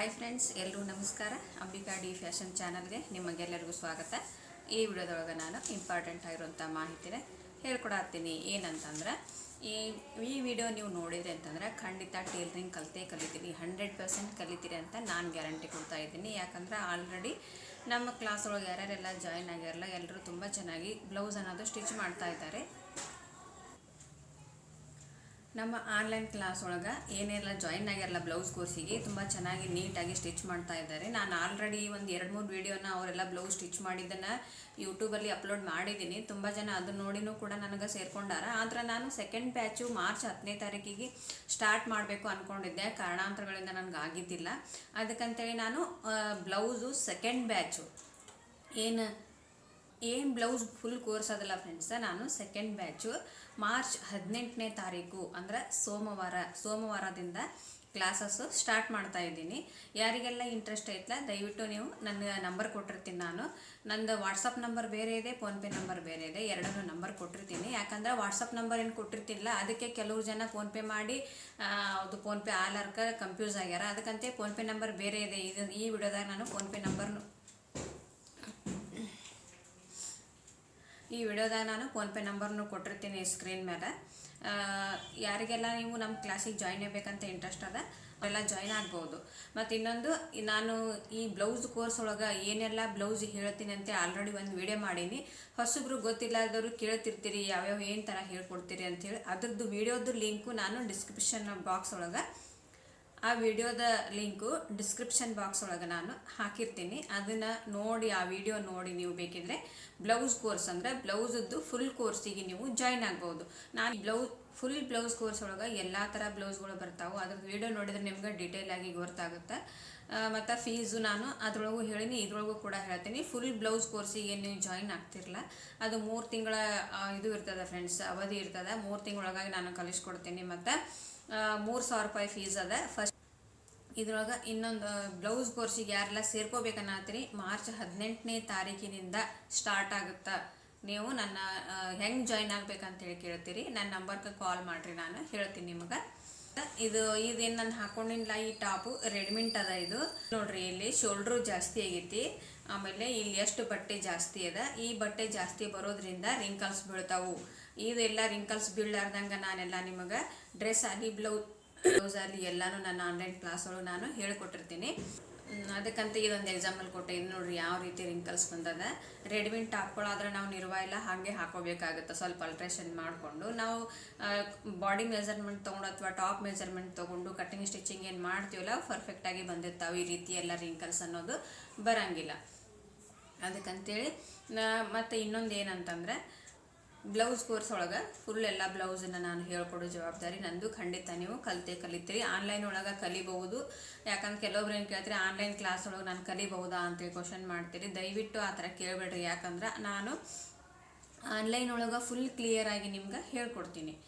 Hi friends ಎಲ್ಲರೂ ನಮಸ್ಕಾರ. Ambika D fashion ಚಾನಲ್ಗೆ ನಿಮಗೆಲ್ಲರಿಗೂ ಸ್ವಾಗತ. ಈ ವಿಡಿಯೋದೊಳಗೆ ನಾನು ಇಂಪಾರ್ಟೆಂಟ್ ಆಗಿರುವಂಥ ಮಾಹಿತಿನ ಹೇಳ್ಕೊಡತ್ತೀನಿ ಏನಂತಂದ್ರೆ, ಈ ಈ ವಿಡಿಯೋ ನೀವು ನೋಡಿದ್ರಿ ಅಂತಂದ್ರೆ, ಖಂಡಿತ ಟೇಲರಿಂಗ್ ಕಲಿತೇ ಕಲಿತೀರಿ ಹಂಡ್ರೆಡ್ ಪರ್ಸೆಂಟ್ ಕಲಿತೀರಿ ಅಂತ ನಾನು ಗ್ಯಾರಂಟಿ ಕೊಡ್ತಾ ಇದ್ದೀನಿ. ಯಾಕಂದ್ರೆ ಆಲ್ರೆಡಿ ನಮ್ಮ ಕ್ಲಾಸ್ ಒಳಗೆ ಯಾರ್ಯಾರೆಲ್ಲ ಜಾಯ್ನ್ ಆಗ್ಯಾರಲ್ಲ ಎಲ್ಲರೂ ತುಂಬ ಚೆನ್ನಾಗಿ ಬ್ಲೌಸ್ ಅನ್ನೋದು ಸ್ಟಿಚ್ ಮಾಡ್ತಾ ಇದ್ದಾರೆ. ನಮ್ಮ ಆನ್ಲೈನ್ ಕ್ಲಾಸ್ ಒಳಗೆ ಏನೆಲ್ಲ ಜಾಯಿನ್ ಆಗಿರಲ್ಲ ಬ್ಲೌಸ್ ಕೋರ್ಸಿಗೆ ತುಂಬ ಚೆನ್ನಾಗಿ ನೀಟಾಗಿ ಸ್ಟಿಚ್ ಮಾಡ್ತಾ ಇದ್ದಾರೆ. ನಾನು ಆಲ್ರೆಡಿ ಒಂದು ಎರಡು ಮೂರು ವೀಡಿಯೋನ ಅವರೆಲ್ಲ ಬ್ಲೌಸ್ ಸ್ಟಿಚ್ ಮಾಡಿದ್ದನ್ನು ಯೂಟ್ಯೂಬಲ್ಲಿ ಅಪ್ಲೋಡ್ ಮಾಡಿದ್ದೀನಿ. ತುಂಬ ಜನ ಅದನ್ನ ನೋಡಿನೂ ಕೂಡ ನನಗೆ ಸೇರ್ಕೊಂಡಾರ. ಆದರೆ ನಾನು ಸೆಕೆಂಡ್ ಬ್ಯಾಚು ಮಾರ್ಚ್ ಹತ್ತನೇ ತಾರೀಕಿಗೆ ಸ್ಟಾರ್ಟ್ ಮಾಡಬೇಕು ಅಂದ್ಕೊಂಡಿದ್ದೆ ಕಾರಣಾಂತರಗಳಿಂದ ನನಗೆ ಆಗಿದ್ದಿಲ್ಲ. ಅದಕ್ಕಂತೇಳಿ ನಾನು ಬ್ಲೌಸು ಸೆಕೆಂಡ್ ಬ್ಯಾಚು ಏನು ಏನು ಬ್ಲೌಸ್ ಫುಲ್ ಕೋರ್ಸ್ ಅದಲ್ಲ ಫ್ರೆಂಡ್ಸ ನಾನು ಸೆಕೆಂಡ್ ಬ್ಯಾಚು ಮಾರ್ಚ್ ಹದಿನೆಂಟನೇ ತಾರೀಕು, ಅಂದರೆ ಸೋಮವಾರ, ಸೋಮವಾರದಿಂದ ಕ್ಲಾಸಸ್ಸು ಸ್ಟಾರ್ಟ್ ಮಾಡ್ತಾ ಇದ್ದೀನಿ. ಯಾರಿಗೆಲ್ಲ ಇಂಟ್ರೆಸ್ಟ್ ಐತಲ್ಲ ದಯವಿಟ್ಟು ನೀವು ನನ್ನ ನಂಬರ್ ಕೊಟ್ಟಿರ್ತೀನಿ ನಾನು. ನಂದು ವಾಟ್ಸಪ್ ನಂಬರ್ ಬೇರೆ ಇದೆ ಫೋನ್ಪೇ ನಂಬರ್ ಬೇರೆ ಇದೆ, ಎರಡನ್ನೂ ನಂಬರ್ ಕೊಟ್ಟಿರ್ತೀನಿ. ಯಾಕಂದ್ರೆ ವಾಟ್ಸಪ್ ನಂಬರ್ ಏನು ಕೊಟ್ಟಿರ್ತಿಲ್ಲ, ಅದಕ್ಕೆ ಕೆಲವು ಜನ ಫೋನ್ಪೇ ಮಾಡಿ ಅದು ಫೋನ್ಪೇ ಆಲರ್ಕ ಕನ್ಫ್ಯೂಸ್ ಆಗ್ಯಾರ. ಅದಕ್ಕಂತೆ ಫೋನ್ಪೇ ನಂಬರ್ ಬೇರೆ ಇದೆ, ಇದು ಈ ವಿಡಿಯೋದಾಗ ನಾನು ಫೋನ್ಪೇ ನಂಬರ್ನು ಈ ವಿಡಿಯೋದಾಗ ನಾನು ಫೋನ್ಪೇ ನಂಬರ್ನು ಕೊಟ್ಟಿರ್ತೀನಿ ಸ್ಕ್ರೀನ್ ಮೇಲೆ. ಯಾರಿಗೆಲ್ಲ ನೀವು ನಮ್ಮ ಕ್ಲಾಸಿಗೆ ಜಾಯ್ನ್ ಆಗಬೇಕಂತ ಇಂಟ್ರೆಸ್ಟ್ ಅದ ಎಲ್ಲ ಜಾಯ್ನ್ ಆಗ್ಬೋದು. ಮತ್ತು ಇನ್ನೊಂದು, ನಾನು ಈ ಬ್ಲೌಸ್ ಕೋರ್ಸ್ ಒಳಗೆ ಏನೆಲ್ಲ ಬ್ಲೌಸ್ ಹೇಳ್ತೀನಿ ಅಂತ ಆಲ್ರೆಡಿ ಒಂದು ವಿಡಿಯೋ ಮಾಡೀನಿ. ಹೊಸಬ್ರು ಗೊತ್ತಿಲ್ಲದವರು ಕೇಳ್ತಿರ್ತೀರಿ, ಯಾವ್ಯಾವ ಏನು ಥರ ಹೇಳ್ಕೊಡ್ತೀರಿ ಅಂತೇಳಿ ಅದ್ರದ್ದು ವಿಡಿಯೋದು ಲಿಂಕು ನಾನು ಡಿಸ್ಕ್ರಿಪ್ಷನ್ ಬಾಕ್ಸ್ ಒಳಗೆ ಆ ವಿಡಿಯೋದ ಲಿಂಕು ಡಿಸ್ಕ್ರಿಪ್ಷನ್ ಬಾಕ್ಸ್ ಒಳಗೆ ನಾನು ಹಾಕಿರ್ತೀನಿ. ಅದನ್ನು ನೋಡಿ, ಆ ವಿಡಿಯೋ ನೋಡಿ ನೀವು ಬೇಕಿದ್ರೆ ಬ್ಲೌಸ್ ಕೋರ್ಸ್ ಅಂದರೆ ಬ್ಲೌಸದ್ದು ಫುಲ್ ಕೋರ್ಸಿಗೆ ನೀವು ಜಾಯ್ನ್ ಆಗ್ಬೋದು. ನಾನು ಬ್ಲೌಸ್ ಫುಲ್ ಬ್ಲೌಸ್ ಕೋರ್ಸ್ ಒಳಗೆ ಎಲ್ಲ ಥರ ಬ್ಲೌಸ್ಗಳು ಬರ್ತಾವೆ. ಅದ್ರದ್ದು ವಿಡಿಯೋ ನೋಡಿದ್ರೆ ನಿಮ್ಗೆ ಡೀಟೇಲ್ ಆಗಿ ಗೊತ್ತಾಗುತ್ತೆ. ಮತ್ತು ಫೀಸು ನಾನು ಅದರೊಳಗೂ ಹೇಳಿನಿ, ಇದ್ರೊಳಗೂ ಕೂಡ ಹೇಳ್ತೀನಿ. ಫುಲ್ ಬ್ಲೌಸ್ ಕೋರ್ಸಿಗೆ ನೀವು ಜಾಯಿನ್ ಆಗ್ತಿರಲ್ಲ ಅದು ಮೂರು ತಿಂಗಳ ಇದು ಇರ್ತದೆ ಫ್ರೆಂಡ್ಸ್ ಅವಧಿ ಇರ್ತದೆ. ಮೂರು ತಿಂಗಳೊಳಗಾಗಿ ನಾನು ಕಲಿಸ್ಕೊಡ್ತೀನಿ. ಮತ್ತು ಮೂರು ಸಾವಿರ ರೂಪಾಯಿ ಫೀಸ್ ಅದ. ಫಸ್ಟ್ ಇದ್ರೊಳಗೆ ಇನ್ನೊಂದು ಬ್ಲೌಸ್ ಕೋರ್ಸಿಗೆ ಯಾರೆಲ್ಲ ಸೇರ್ಕೋಬೇಕನ್ನತ್ತೀರಿ ಮಾರ್ಚ್ ಹದಿನೆಂಟನೇ ತಾರೀಕಿನಿಂದ ಸ್ಟಾರ್ಟ್ ಆಗುತ್ತಾ. ನೀವು ನನ್ನ ಹೆಂಗೆ ಜಾಯ್ನ್ ಆಗ್ಬೇಕಂತ ಹೇಳಿ ಕೇಳ್ತೀರಿ ನನ್ನ ನಂಬರ್ಗೆ ಕಾಲ್ ಮಾಡಿರಿ ನಾನು. ಹೇಳ್ತೀನಿ ನಿಮಗೆ. ಇದು, ಇದೇನು ನಾನು ಹಾಕೊಂಡಿಲ್ಲ ಈ ಟಾಪು ರೆಡಿಮೆಂಟ್ ಅದ ಇದು. ನೋಡ್ರಿ, ಇಲ್ಲಿ ಶೋಲ್ಡ್ರು ಜಾಸ್ತಿ ಆಗೈತಿ. ಆಮೇಲೆ ಇಲ್ಲಿ ಎಷ್ಟು ಬಟ್ಟೆ ಜಾಸ್ತಿ ಅದ. ಈ ಬಟ್ಟೆ ಜಾಸ್ತಿ ಬರೋದ್ರಿಂದ ರಿಂಕಲ್ಸ್ ಬೀಳ್ತಾವು. ಇದೆಲ್ಲ ರಿಂಕಲ್ಸ್ ಬೀಳಾರ್ದಂಗೆ ನಾನೆಲ್ಲ ನಿಮಗೆ ಡ್ರೆಸ್ ಆಗಿ ಬ್ಲೌಸ್ ಆಗಲಿ ಎಲ್ಲಾನು ನನ್ನ ಆನ್ಲೈನ್ ಕ್ಲಾಸ್ ಒಳಗೆ ನಾನು ಹೇಳ್ಕೊಟ್ಟಿರ್ತೀನಿ. ಅದಕ್ಕಂತ ಇದೊಂದು ಎಕ್ಸಾಂಪಲ್ ಕೊಟ್ಟೆ. ಇದು ನೋಡ್ರಿ ಯಾವ ರೀತಿ ರಿಂಕಲ್ಸ್ ಬಂದದ. ರೆಡಿಮೇಡ್ ಟಾಪ್ಗಳಾದ್ರೆ ನಾವು ನಿರ್ವ ಇಲ್ಲ, ಹಾಗೆ ಹಾಕೋಬೇಕಾಗುತ್ತೆ. ಸ್ವಲ್ಪ ಅಲ್ಟ್ರೇಷನ್ ಮಾಡಿಕೊಂಡು. ನಾವು ಬಾಡಿ ಮೆಜರ್ಮೆಂಟ್ ತೊಗೊಂಡು ಅಥವಾ ಟಾಪ್ ಮೆಜರ್ಮೆಂಟ್ ತೊಗೊಂಡು ಕಟ್ಟಿಂಗ್ ಸ್ಟಿಚಿಂಗ್ ಏನು ಮಾಡ್ತೀವಲ್ಲ ಪರ್ಫೆಕ್ಟಾಗಿ ಬಂದಿರ್ತಾವೆ. ಈ ರೀತಿ ಎಲ್ಲ ರಿಂಕಲ್ಸ್ ಅನ್ನೋದು ಬರಂಗಿಲ್ಲ. ಅದಕ್ಕಂತೇಳಿ ಮತ್ತು ಇನ್ನೊಂದು ಏನಂತಂದ್ರೆ ಬ್ಲೌಸ್ ಕೋರ್ಸ್ ಒಳಗೆ ಫುಲ್ ಎಲ್ಲ ಬ್ಲೌಸನ್ನು ನಾನು ಹೇಳ್ಕೊಡೋ ಜವಾಬ್ದಾರಿ ನಂದು. ಖಂಡಿತ ನೀವು ಕಲಿತೆ ಕಲಿತೀರಿ. ಆನ್ಲೈನ್ ಒಳಗೆ ಕಲಿಬಹುದು. ಯಾಕಂದ್ರೆ ಕೆಲವೊಬ್ರು ಏನು ಕೇಳ್ತೀರಿ ಆನ್ಲೈನ್ ಕ್ಲಾಸ್ ಒಳಗೆ ನಾನು ಕಲಿಬಹುದಾ? ಅಂತೇಳಿ ಕ್ವಶನ್ ಮಾಡ್ತೀರಿ. ದಯವಿಟ್ಟು ಆ ಥರ ಕೇಳಬೇಡ್ರಿ. ಯಾಕಂದ್ರೆ ನಾನು ಆನ್ಲೈನ್ ಒಳಗೆ ಫುಲ್ ಕ್ಲಿಯರಾಗಿ ನಿಮ್ಗೆ ಹೇಳ್ಕೊಡ್ತೀನಿ.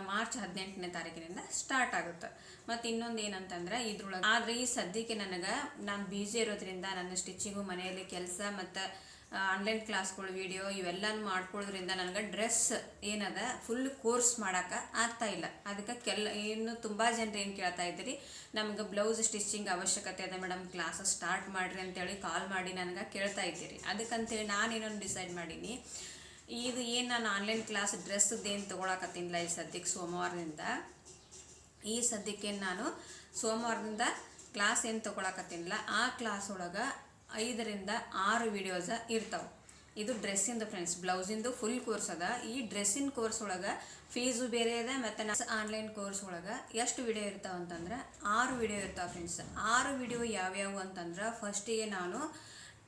ಮಾರ್ಚ್ ಹದಿನೆಂಟನೇ ತಾರೀಕಿನಿಂದ ಸ್ಟಾರ್ಟ್ ಆಗುತ್ತೆ. ಮತ್ತು ಇನ್ನೊಂದು ಏನಂತಂದ್ರೆ, ಇದ್ರೊಳಗೆ ಆದರೆ ಈ ಸದ್ಯಕ್ಕೆ ನನಗೆ, ನಾನು ಬ್ಯುಸಿ ಇರೋದ್ರಿಂದ, ನನ್ನ ಸ್ಟಿಚಿಂಗು ಮನೆಯಲ್ಲಿ ಕೆಲಸ ಮತ್ತು ಆನ್ಲೈನ್ ಕ್ಲಾಸ್ಗಳು ವೀಡಿಯೋ ಇವೆಲ್ಲನೂ ಮಾಡ್ಕೊಳ್ಳೋದ್ರಿಂದ ನನಗೆ ಡ್ರೆಸ್ ಏನದ ಫುಲ್ ಕೋರ್ಸ್ ಮಾಡೋಕೆ ಆಗ್ತಾ ಇಲ್ಲ. ಅದಕ್ಕೆ ಕೆಲ, ಇನ್ನು ತುಂಬ ಜನರು ಏನು ಕೇಳ್ತಾ ಇದ್ದೀರಿ, ನಮ್ಗೆ ಬ್ಲೌಸ್ ಸ್ಟಿಚಿಂಗ್ ಅವಶ್ಯಕತೆ ಅದ ಮೇಡಮ್ ಕ್ಲಾಸ್ ಸ್ಟಾರ್ಟ್ ಮಾಡಿರಿ ಅಂತೇಳಿ ಕಾಲ್ ಮಾಡಿ ನನಗೆ ಕೇಳ್ತಾ ಇದ್ದೀರಿ. ಅದಕ್ಕಂತೇಳಿ ನಾನೇನೊಂದು ಡಿಸೈಡ್ ಮಾಡೀನಿ. ಇದು ಏನು ನಾನು ಆನ್ಲೈನ್ ಕ್ಲಾಸ್ ಡ್ರೆಸ್ಸದ್ದು ಏನು ತೊಗೊಳಕತ್ತೀನಿಲ್ಲ ಈ ಸದ್ಯಕ್ಕೆ ಸೋಮವಾರದಿಂದ. ಈ ಸದ್ಯಕ್ಕೆ ನಾನು ಸೋಮವಾರದಿಂದ ಕ್ಲಾಸ್ ಏನು ತೊಗೊಳಕತ್ತೀನಿಲ್ಲ, ಆ ಕ್ಲಾಸ್ ಒಳಗೆ ಐದರಿಂದ ಆರು ವಿಡಿಯೋಸ ಇರ್ತಾವೆ. ಇದು ಡ್ರೆಸ್ಸಿಂದು ಫ್ರೆಂಡ್ಸ್ ಬ್ಲೌಸಿಂದು ಫುಲ್ ಕೋರ್ಸ್ ಅದ. ಈ ಡ್ರೆಸ್ಸಿನ ಕೋರ್ಸ್ ಒಳಗೆ ಫೀಸು ಬೇರೆ ಇದೆ, ಮತ್ತು ಆನ್ಲೈನ್ ಕೋರ್ಸ್ ಒಳಗೆ ಎಷ್ಟು ವಿಡಿಯೋ ಇರ್ತಾವೆ ಅಂತಂದ್ರೆ ಆರು ವಿಡಿಯೋ ಇರ್ತಾವೆ ಫ್ರೆಂಡ್ಸ್ ಆರು ವಿಡಿಯೋ ಯಾವ್ಯಾವು ಅಂತಂದ್ರೆ ಫಸ್ಟಿಗೆ ನಾನು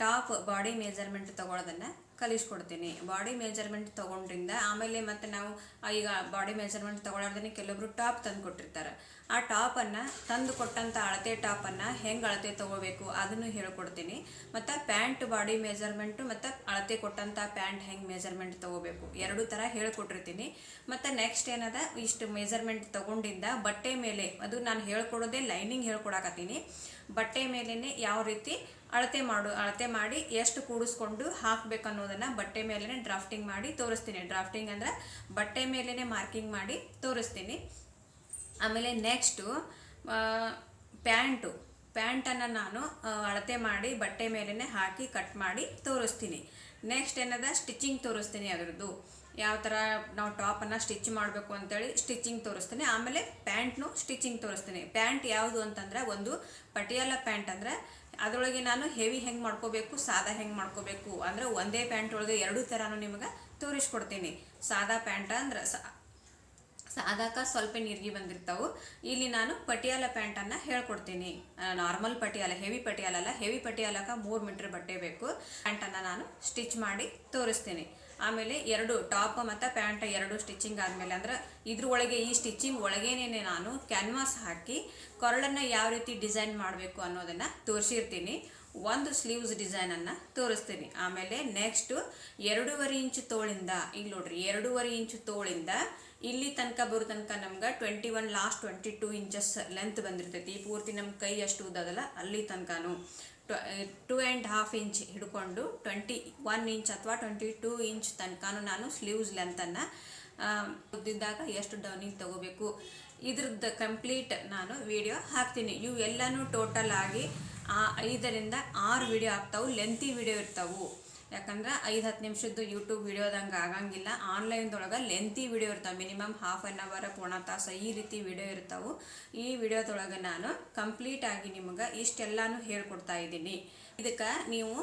ಟಾಪ್ ಬಾಡಿ ಮೇಜರ್ಮೆಂಟ್ ತಗೊಳ್ಳೋದನ್ನು ಕಲಿಸ್ಕೊಡ್ತೀನಿ. ಬಾಡಿ ಮೆಜರ್ಮೆಂಟ್ ತೊಗೊಂಡ್ರಿಂದ ಆಮೇಲೆ ಮತ್ತು ನಾವು ಈಗ ಬಾಡಿ ಮೆಜರ್ಮೆಂಟ್ ತೊಗೊಳಾರ್ದೇ ಕೆಲವೊಬ್ರು ಟಾಪ್ ತಂದು ಕೊಟ್ಟಿರ್ತಾರೆ ಆ ಟಾಪನ್ನು ತಂದು ಕೊಟ್ಟಂಥ ಅಳತೆ ಟಾಪನ್ನು ಹೆಂಗೆ ಅಳತೆ ತೊಗೋಬೇಕು ಅದನ್ನು ಹೇಳ್ಕೊಡ್ತೀನಿ. ಮತ್ತು ಪ್ಯಾಂಟ್ ಬಾಡಿ ಮೇಜರ್ಮೆಂಟು ಮತ್ತು ಅಳತೆ ಕೊಟ್ಟಂಥ ಪ್ಯಾಂಟ್ ಹೆಂಗೆ ಮೆಜರ್ಮೆಂಟ್ ತೊಗೋಬೇಕು ಎರಡು ಥರ ಹೇಳ್ಕೊಟ್ಟಿರ್ತೀನಿ. ಮತ್ತು ನೆಕ್ಸ್ಟ್ ಏನದ? ಇಷ್ಟು ಮೆಜರ್ಮೆಂಟ್ ತೊಗೊಂಡಿಂದ ಬಟ್ಟೆ ಮೇಲೆ, ಅದು ನಾನು ಹೇಳ್ಕೊಡೋದೇ ಲೈನಿಂಗ್ ಹೇಳ್ಕೊಡಕತ್ತೀನಿ. ಬಟ್ಟೆ ಮೇಲೇ ಯಾವ ರೀತಿ ಅಳತೆ ಮಾಡು, ಅಳತೆ ಮಾಡಿ ಎಷ್ಟು ಕೂಡಿಸ್ಕೊಂಡು ಹಾಕ್ಬೇಕು ಅನ್ನೋದನ್ನು ಬಟ್ಟೆ ಮೇಲೇ ಡ್ರಾಫ್ಟಿಂಗ್ ಮಾಡಿ ತೋರಿಸ್ತೀನಿ. ಡ್ರಾಫ್ಟಿಂಗ್ ಅಂದರೆ ಬಟ್ಟೆ ಮೇಲೇ ಮಾರ್ಕಿಂಗ್ ಮಾಡಿ ತೋರಿಸ್ತೀನಿ. ಆಮೇಲೆ ನೆಕ್ಸ್ಟು ಪ್ಯಾಂಟು ಪ್ಯಾಂಟನ್ನು ನಾನು ಅಳತೆ ಮಾಡಿ ಬಟ್ಟೆ ಮೇಲೇ ಹಾಕಿ ಕಟ್ ಮಾಡಿ ತೋರಿಸ್ತೀನಿ. ನೆಕ್ಸ್ಟ್ ಏನದ? ಸ್ಟಿಚಿಂಗ್ ತೋರಿಸ್ತೀನಿ ಅದರದ್ದು. ಯಾವ ಥರ ನಾವು ಟಾಪನ್ನು ಸ್ಟಿಚ್ ಮಾಡಬೇಕು ಅಂತೇಳಿ ಸ್ಟಿಚಿಂಗ್ ತೋರಿಸ್ತೀನಿ. ಆಮೇಲೆ ಪ್ಯಾಂಟ್ನು ಸ್ಟಿಚಿಂಗ್ ತೋರಿಸ್ತೀನಿ. ಪ್ಯಾಂಟ್ ಯಾವುದು ಅಂತಂದ್ರೆ ಒಂದು ಪಟಿಯಾಲ ಪ್ಯಾಂಟ್ ಅಂದರೆ ಅದರೊಳಗೆ ನಾನು ಹೆವಿ ಹೆಂಗೆ ಮಾಡ್ಕೋಬೇಕು, ಸಾದಾ ಹೆಂಗೆ ಮಾಡ್ಕೋಬೇಕು ಅಂದರೆ ಒಂದೇ ಪ್ಯಾಂಟ್ ಒಳಗೆ ಎರಡು ಥರನೂ ನಿಮಗೆ ತೋರಿಸ್ಕೊಡ್ತೀನಿ. ಸಾದಾ ಪ್ಯಾಂಟ್ ಅಂದ್ರೆ ಸಾದಾಕ ಸ್ವಲ್ಪ ನೀರಿಗೆ ಬಂದಿರ್ತಾವೆ. ಇಲ್ಲಿ ನಾನು ಪಟಿಯಾಲ ಪ್ಯಾಂಟನ್ನು ಹೇಳ್ಕೊಡ್ತೀನಿ. ನಾರ್ಮಲ್ ಪಟಿಯಾಲ ಹೆವಿ ಪಟಿಯಾಲಲ್ಲ ಹೆವಿ ಪಟಿಯಾಲಕ್ಕೆ ಮೂರು ಮೀಟ್ರ್ ಬಟ್ಟೆ ಬೇಕು. ಪ್ಯಾಂಟನ್ನು ನಾನು ಸ್ಟಿಚ್ ಮಾಡಿ ತೋರಿಸ್ತೀನಿ. ಆಮೇಲೆ ಎರಡು ಟಾಪ್ ಮತ್ತು ಪ್ಯಾಂಟ್ ಎರಡು ಸ್ಟಿಚಿಂಗ್ ಆದಮೇಲೆ ಅಂದ್ರೆ ಇದ್ರ ಒಳಗೆ ಈ ಸ್ಟಿಚಿಂಗ್ ಒಳಗೇನೆ ನಾನು ಕ್ಯಾನ್ವಾಸ್ ಹಾಕಿ ಕೊರಳನ್ನು ಯಾವ ರೀತಿ ಡಿಸೈನ್ ಮಾಡಬೇಕು ಅನ್ನೋದನ್ನು ತೋರಿಸಿರ್ತೀನಿ. ಒಂದು ಸ್ಲೀವ್ಸ್ ಡಿಸೈನನ್ನು ತೋರಿಸ್ತೀನಿ. ಆಮೇಲೆ ನೆಕ್ಸ್ಟು ಎರಡೂವರೆ ಇಂಚು ತೋಳಿಂದ, ಈಗ ನೋಡ್ರಿ ಎರಡೂವರೆ ಇಂಚು ತೋಳಿಂದ ಇಲ್ಲಿ ತನಕ ಬರೋ ತನಕ ನಮ್ಗೆ twenty one last twenty two inches length ಬಂದಿರ್ತೈತಿ ಪೂರ್ತಿ ನಮ್ಮ ಕೈ ಅಷ್ಟು ಉದ್ದದಲ್ಲ, ಅಲ್ಲಿ ತನಕನೂ. ಟೂ ಆ್ಯಂಡ್ ಹಾಫ್ ಇಂಚ್ ಹಿಡ್ಕೊಂಡು ಟ್ವೆಂಟಿ ಒನ್ ಇಂಚ್ ಅಥವಾ ಟ್ವೆಂಟಿ ಟೂ ಇಂಚ್ ತನಕನೂ ನಾನು ಸ್ಲೀವ್ಸ್ ಲೆಂತನ್ನು ಉದ್ದಿದ್ದಾಗ ಎಷ್ಟು ಡೌನಿಂಗ್ ತಗೋಬೇಕು. ಇದ್ರದ್ದು ಕಂಪ್ಲೀಟ್ ನಾನು ವಿಡಿಯೋ ಹಾಕ್ತೀನಿ. ಇವು ಎಲ್ಲನೂ ಟೋಟಲ್ ಆಗಿ ಐದರಿಂದ ಆರು ವಿಡಿಯೋ ಆಗ್ತಾವೆ, ಲೆಂತಿ ವಿಡಿಯೋ ಇರ್ತಾವೆ. ಯಾಕಂದ್ರೆ ಐದು ಹತ್ತು ನಿಮಿಷದ್ದು ಯೂಟ್ಯೂಬ್ ವಿಡಿಯೋದಂಗೆ ಆಗಂಗಿಲ್ಲ. ಆನ್ಲೈನ್ದೊಳಗೆ ಲೆಂತಿ ವಿಡಿಯೋ ಇರ್ತಾವೆ. ಮಿನಿಮಮ್ ಹಾಫ್ ಆನ್ ಅವರ್ ಪೂರ್ಣ ತಾಸು ಈ ರೀತಿ ವಿಡಿಯೋ ಇರ್ತಾವೆ. ಈ ವಿಡಿಯೋದೊಳಗೆ ನಾನು ಕಂಪ್ಲೀಟ್ ಆಗಿ ನಿಮ್ಗೆ ಇಷ್ಟೆಲ್ಲಾನು ಹೇಳ್ಕೊಡ್ತಾ ಇದ್ದೀನಿ. ಇದಕ್ಕೆ ನೀವು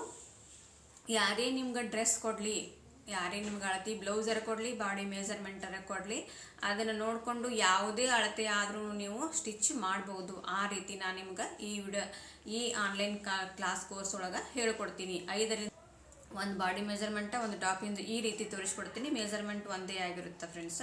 ಯಾರೇ ನಿಮ್ಗೆ ಡ್ರೆಸ್ ಕೊಡಲಿ, ಯಾರೇ ನಿಮ್ಗೆ ಅಳತಿ ಬ್ಲೌಸರ್ ಕೊಡಲಿ, ಬಾಡಿ ಮೆಜರ್ಮೆಂಟರ ಕೊಡಲಿ, ಅದನ್ನು ನೋಡಿಕೊಂಡು ಯಾವುದೇ ಅಳತೆ ಆದ್ರೂ ನೀವು ಸ್ಟಿಚ್ ಮಾಡ್ಬೋದು. ಆ ರೀತಿ ನಾನು ನಿಮ್ಗೆ ಈ ವಿಡಿಯೋ ಈ ಆನ್ಲೈನ್ ಕ್ಲಾಸ್ ಕೋರ್ಸ್ ಒಳಗೆ ಹೇಳ್ಕೊಡ್ತೀನಿ. ಐದರಿಂದ ಒಂದು ಬಾಡಿ ಮೆಜರ್ಮೆಂಟ ಒಂದು ಟಾಪಿಂದು ಈ ರೀತಿ ತೋರಿಸ್ಕೊಡ್ತೀನಿ. ಮೆಜರ್ಮೆಂಟ್ ಒಂದೇ ಆಗಿರುತ್ತೆ ಫ್ರೆಂಡ್ಸ್.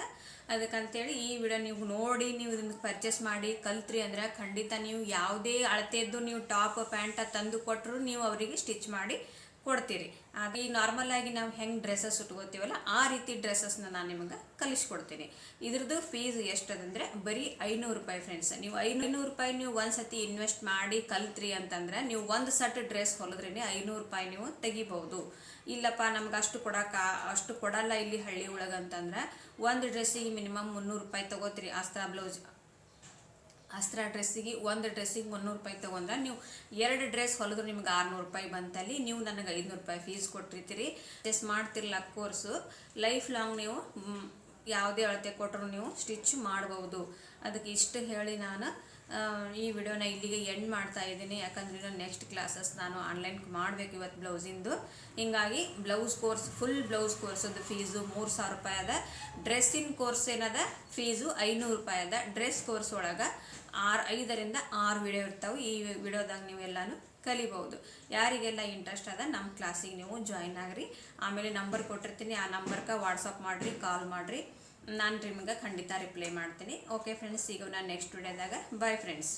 ಅದಕ್ಕಂತೇಳಿ ಈ ವಿಡಿಯೋ ನೀವು ನೋಡಿ, ನೀವು ಇದನ್ನು ಪರ್ಚೇಸ್ ಮಾಡಿ, ಕಲ್ತ್ರಿ ಅಂದರೆ ಖಂಡಿತ ನೀವು ಯಾವುದೇ ಅಳತೆಯದ್ದು ನೀವು ಟಾಪ್ ಪ್ಯಾಂಟ ತಂದು ಕೊಟ್ಟರು ನೀವು ಅವರಿಗೆ ಸ್ಟಿಚ್ ಮಾಡಿ ಕೊಡ್ತೀರಿ. ಈ ನಾರ್ಮಲ್ ಆಗಿ ನಾವು ಹೆಂಗೆ ಡ್ರೆಸ್ಸಸ್ ಉಟ್ಕೋತೀವಲ್ಲ, ಆ ರೀತಿ ಡ್ರೆಸ್ಸಸ್ನ ನಾನು ನಿಮಗೆ ಕಲಿಸ್ಕೊಡ್ತೀನಿ. ಇದ್ರದ್ದು ಫೀಸ್ ಎಷ್ಟದಂದ್ರೆ, ಬರೀ ಐನೂರು ರೂಪಾಯಿ ಫ್ರೆಂಡ್ಸ್ ನೀವು ಐನೂರು ರೂಪಾಯಿ ನೀವು ಒಂದು ಸತಿ ಇನ್ವೆಸ್ಟ್ ಮಾಡಿ ಕಲ್ತ್ರಿ ಅಂತಂದ್ರೆ, ನೀವು ಒಂದು ಸಟ್ ಡ್ರೆಸ್ ಹೊಲಿದ್ರೇ ಐನೂರು ರೂಪಾಯಿ ನೀವು ತೆಗಿಬಹುದು ಇಲ್ಲಪ್ಪ, ನಮ್ಗೆ ಅಷ್ಟು ಕೊಡಕ, ಅಷ್ಟು ಕೊಡಲ್ಲ ಇಲ್ಲಿ ಹಳ್ಳಿ ಒಳಗೆ ಅಂತಂದ್ರೆ, ಒಂದು ಡ್ರೆಸ್ಸಿಗೆ ಮಿನಿಮಮ್ ಮುನ್ನೂರು ರೂಪಾಯಿ ತಗೋತೀರಿ. ಅಸ್ತ್ರ ಬ್ಲೌಸ್ ಅಸ್ತ್ರ ಡ್ರೆಸ್ಸಿಗೆ ಒಂದು ಡ್ರೆಸ್ಸಿಗೆ ಮುನ್ನೂರು ರೂಪಾಯಿ ತೊಗೊಂಡ್ರೆ ನೀವು ಎರಡು ಡ್ರೆಸ್ ಹೊಲಿದ್ರು ನಿಮ್ಗೆ ಆರುನೂರು ರೂಪಾಯಿ ಬಂತಲ್ಲಿ, ನೀವು ನನಗೆ ಐದುನೂರು ರೂಪಾಯಿ ಫೀಸ್ ಕೊಟ್ಟಿರ್ತೀರಿ. ಜಸ್ಟ್ ಮಾಡ್ತಿರಲ್ಲ ಕೋರ್ಸು ಲೈಫ್ ಲಾಂಗ್ ನೀವು ಯಾವುದೇ ಅಳತೆ ಕೊಟ್ಟರು ನೀವು ಸ್ಟಿಚ್ ಮಾಡ್ಬೋದು. ಅದಕ್ಕೆ ಇಷ್ಟು ಹೇಳಿ ನಾನು ಈ ವಿಡಿಯೋನ ಇಲ್ಲಿಗೆ ಎಂಡ್ ಮಾಡ್ತಾ ಇದ್ದೀನಿ. ಯಾಕಂದ್ರೆ ಇನ್ನು ನೆಕ್ಸ್ಟ್ ಕ್ಲಾಸಸ್ ನಾನು ಆನ್ಲೈನ್ ಮಾಡಬೇಕು ಇವತ್ತು ಬ್ಲೌಸಿಂದು ಹೀಗಾಗಿ ಬ್ಲೌಸ್ ಕೋರ್ಸ್ ಫುಲ್ ಬ್ಲೌಸ್ ಕೋರ್ಸದ್ದು ಫೀಸು ಮೂರು ಸಾವಿರ ರೂಪಾಯಿ ಅದ. ಡ್ರೆಸ್ಸಿನ ಕೋರ್ಸ್ ಏನದ? ಫೀಸು ಐನೂರು ರೂಪಾಯಿ ಅದ. ಡ್ರೆಸ್ ಕೋರ್ಸ್ ಒಳಗೆ ಆರು ಐದರಿಂದ ಆರು ವಿಡಿಯೋ ಇರ್ತಾವೆ. ಈ ವಿಡಿಯೋದಾಗ ನೀವೆಲ್ಲಾನು ಕಲಿಬಹುದು. ಯಾರಿಗೆಲ್ಲ ಇಂಟ್ರೆಸ್ಟ್ ಅದ ನಮ್ಮ ಕ್ಲಾಸಿಗೆ ನೀವು ಜಾಯಿನ್ ಆಗ್ರಿ. ಆಮೇಲೆ ನಂಬರ್ ಕೊಟ್ಟಿರ್ತೀನಿ. ಆ ನಂಬರ್ಗೆ ವಾಟ್ಸಪ್ ಮಾಡಿರಿ ಕಾಲ್ ಮಾಡಿರಿ. ನಾನು ನಿಮಗೆ ಖಂಡಿತ ರಿಪ್ಲೈ ಮಾಡ್ತೀನಿ. ಓಕೆ ಫ್ರೆಂಡ್ಸ್ ಈಗ ನಾನು ನೆಕ್ಸ್ಟ್ ವಿಡಿಯೋದಾಗ ಬಾಯ್ ಫ್ರೆಂಡ್ಸ್